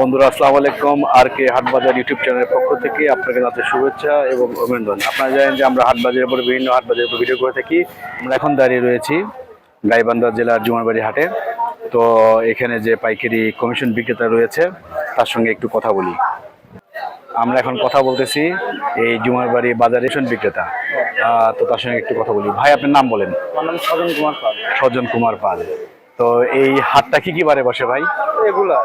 বন্ধুরা আসসালামু আলাইকুম। আর কে হাটবাজার ইউটিউব চ্যানেলের পক্ষ থেকে আপনাকে জানাতে শুভেচ্ছা এবং অভিনন্দন। আপনারা জানেন যে আমরা হাটবাজারের উপরে বিভিন্ন হাটবাজারের উপর ভিডিও করে থাকি। আমরা এখন দাঁড়িয়ে রয়েছি গাইবান্ধা জেলার জুমারবাড়ি হাটে। তো এখানে যে পাইকারি কমিশন বিক্রেতা রয়েছে তার সঙ্গে একটু কথা বলি। আমরা এখন কথা বলতেছি এই জুমারবাড়ি বাজার রেশন বিক্রেতা। তো তার সঙ্গে একটু কথা বলি। ভাই আপনার নাম বলেন। আমার নাম সজন কুমার পাল। সজ্জন কুমার পাল। তো এই হাটটা কি কি বারে বসে ভাই? এগুলা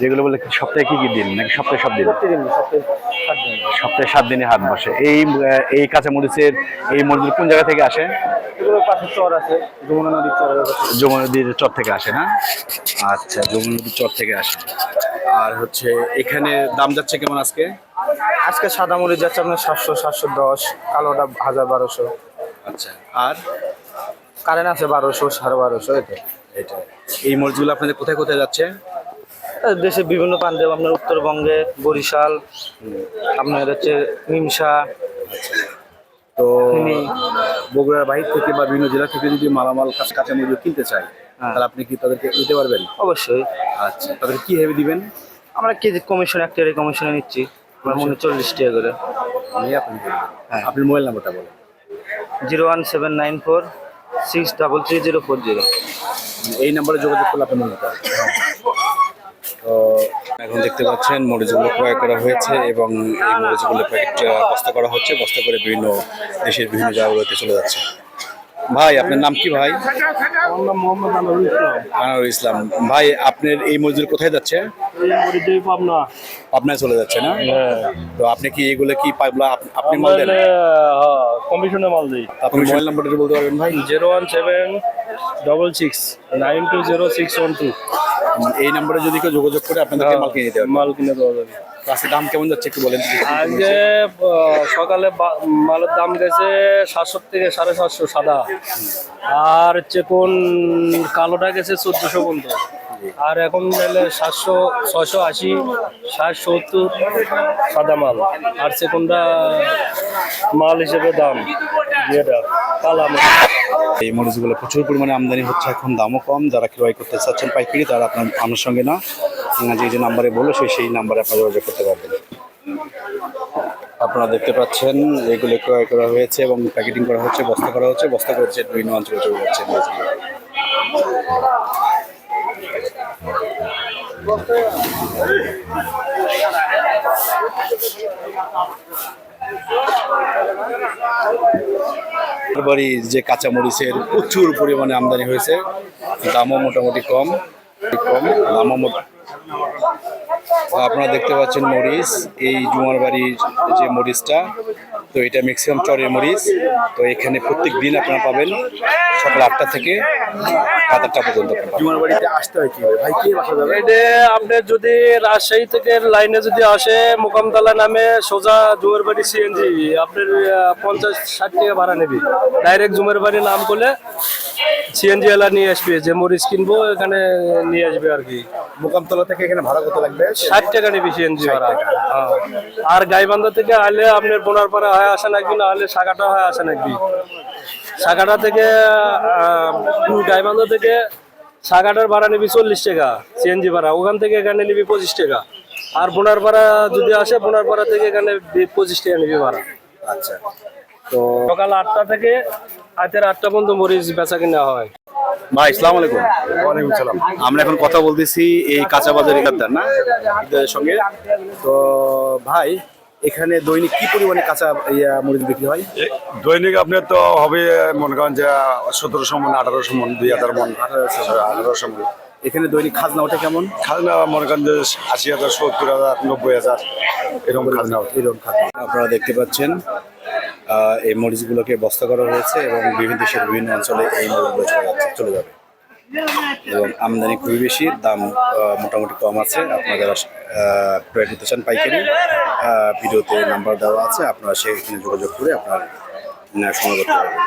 যেগুলো বলে সপ্তাহে কি কি দিন? নাকি সপ্তাহে সব দিন? সপ্তাহে সাত দিন। সপ্তাহে সাত দিনে হাট বসে। এই এই কাঁচা মরিচের এই মরিচ কোন জায়গা থেকে আসে? যমুনা নদীর চর থেকে আসে না? আচ্ছা যমুনা নদীর চর থেকে আসে। আর হচ্ছে এখানে দাম যাচ্ছে কেমন আজকে? আজকে সাদা মরিচ যাচ্ছে আপনার সাতশো সাতশো দশ কালোটা হাজার বারোশো। আচ্ছা আর? কারেন্ট আছে বারোশো সাড়ে বারোশো এটা এটা এই মরিচগুলো আপনাদের কোথায় কোথায় যাচ্ছে? আর দেশে বিভিন্ন প্রান্তে আপনার উত্তরবঙ্গে বরিশাল আপনার হচ্ছে নিমসা তো। বগুড়ার বাহির থেকে বা বিভিন্ন জেলা থেকে যদি মালামাল কাঁচা কাঁচা মরিচ কিনতে চায় হ্যাঁ। তাহলে আপনি কি তাদেরকে দিতে পারবেন? অবশ্যই। আচ্ছা তাদেরকে কি ভেবে দিবেন? আমরা কেজি কমিশন একটা কমিশনে নিচ্ছি। আমার মনে চল্লিশ টাকা করে। আমি আপনি। হ্যাঁ। আপনার মোবাইল নাম্বারটা বলেন। Zero one seven nine four six double three zero four zero. এই নাম্বারে যোগাযোগ করলে আপনার মনে হয় তো এখন দেখতে পাচ্ছেন মরিচগুলো ক্রয় করা হয়েছে এবং এই মরিচগুলো প্যাকেট বস্তা করা হচ্ছে। বস্তা করে বিভিন্ন দেশের বিভিন্ন জায়গাগুলোতে চলে যাচ্ছে। ভাই আপনার নাম কি ভাই? আমার নাম মোহাম্মদ আনোয়ার ইসলাম। ভাই আপনার এই মরিচগুলো কোথায় যাচ্ছে? এই পাবনা। পাবনায় চলে যাচ্ছে না? তো আপনি কি এগুলো কি পাবলা আপনি মাল দেন? কমিশনে মাল দিই। আপনি মোবাইল নাম্বারটা বলতে পারবেন ভাই? Zero one seven double six nine two zero six one two এই নাম্বারে যদি কেউ যোগাযোগ করে আপনাদেরকে মাল কিনে দেওয়া মাল কিনে দেওয়া যাবে। আজকে দাম কেমন যাচ্ছে একটু বলেন। আজকে সকালে মালের দাম গেছে সাতশো থেকে সাড়ে সাতশো সাদা। আর হচ্ছে কোন কালোটা গেছে চোদ্দশো পর্যন্ত আর এখন গেলে সাতশো ছশো আশি ষাট সত্তর সাদা মাল। আর সেকন্ডা মাল হিসেবে দাম। ইয়েটা কালা মাল। এই মরিচগুলো প্রচুর পরিমাণে আমদানি হচ্ছে এখন দামও কম। যারা ক্রয় করতে চাচ্ছেন পাইকারি তারা আপনার আমার সঙ্গে না। যে যে নাম্বারে বলল সেই সেই নাম্বারে আপনারা যোগাযোগ করতে পারবেন। আপনারা দেখতে পাচ্ছেন এগুলো ক্রয় করা হয়েছে এবং প্যাকেটিং করা হচ্ছে বস্তা করা হচ্ছে বস্তা করেছে বিভিন্ন অঞ্চলে চলে যাচ্ছে। বাড়ি যে কাঁচা মরিচের প্রচুর পরিমাণে আমদানি হয়েছে, দামও মোটামুটি কম কম, দামও আপনারা দেখতে পাচ্ছেন মরিচ, এই জুমার বাড়ির যে মরিচটা তো এটা ম্যাক্সিমাম চরের মরিচ। তো এখানে প্রত্যেক দিন আপনারা পাবেন সকাল আটটা থেকে রাত আটটা পর্যন্ত জুমার আসতে হয় কি ভাই কে বাসা যাবে? এটা আপনার যদি রাজশাহী থেকে লাইনে যদি আসে মোকামতলা নামে সোজা জুমের বাড়ি সিএনজি আপনার পঞ্চাশ ষাট টাকা ভাড়া নেবে। ডাইরেক্ট জুমের বাড়ি নাম করলে সিএনজি এলা নিয়ে আসবে যে মরিচ কিনবো এখানে নিয়ে আসবে আর কি। মোকামতলা থেকে এখানে ভাড়া কত লাগবে? ষাট টাকা নেবে সিএনজি ভাড়া হ্যাঁ। আর গাইবান্ধা থেকে আলে আপনার বোনারপাড়া হয়ে আসা নাকবি না হলে শাখাটা হয়ে আসা নাকবি শাখাটা থেকে গাইবান্ধা থেকে শাখাটার ভাড়া নিবি চল্লিশ টাকা সিএনজি ভাড়া। ওখান থেকে এখানে নিবি পঁচিশ টাকা। আর বোনারপাড়া যদি আসে বোনার বোনারপাড়া থেকে এখানে পঁচিশ টাকা নিবি ভাড়া। আচ্ছা। তো সকাল আটটা থেকে রাতের আটটা পর্যন্ত মরিচ বেচা কিনা হয়। ভাই ইসলাম আলাইকুম। ওয়ালাইকুম সালাম। আমরা এখন কথা বলতেছি এই কাঁচা বাজার ইকাদ্দার না? সঙ্গে। তো ভাই এখানে দৈনিক কি পরিমাণে কাঁচা ইয়া মরিচ বিক্রি হয়? দৈনিক আপনার তো হবে মনে করেন যে সতেরোশো মন আঠারোশো মন দুই হাজার মন আঠারোশো মন। এখানে দৈনিক খাজনা ওঠে কেমন? খাজনা মনে করেন যে আশি হাজার সত্তর হাজার নব্বই হাজার এরকম খাজনা এরকম খাজনা আপনারা দেখতে পাচ্ছেন এই মরিচগুলোকে বস্তা করা হয়েছে এবং বিভিন্ন দেশের বিভিন্ন অঞ্চলে এই মরিচগুলো চলে যাচ্ছে, চলে যাবে। এবং আমদানি খুবই বেশি, দাম মোটামুটি কম আছে। আপনারা যারা ক্রয় করতে চান পাইকারি ভিডিওতে নাম্বার দেওয়া আছে, আপনারা সেখানে যোগাযোগ করে আপনার সময় করতে পারবেন।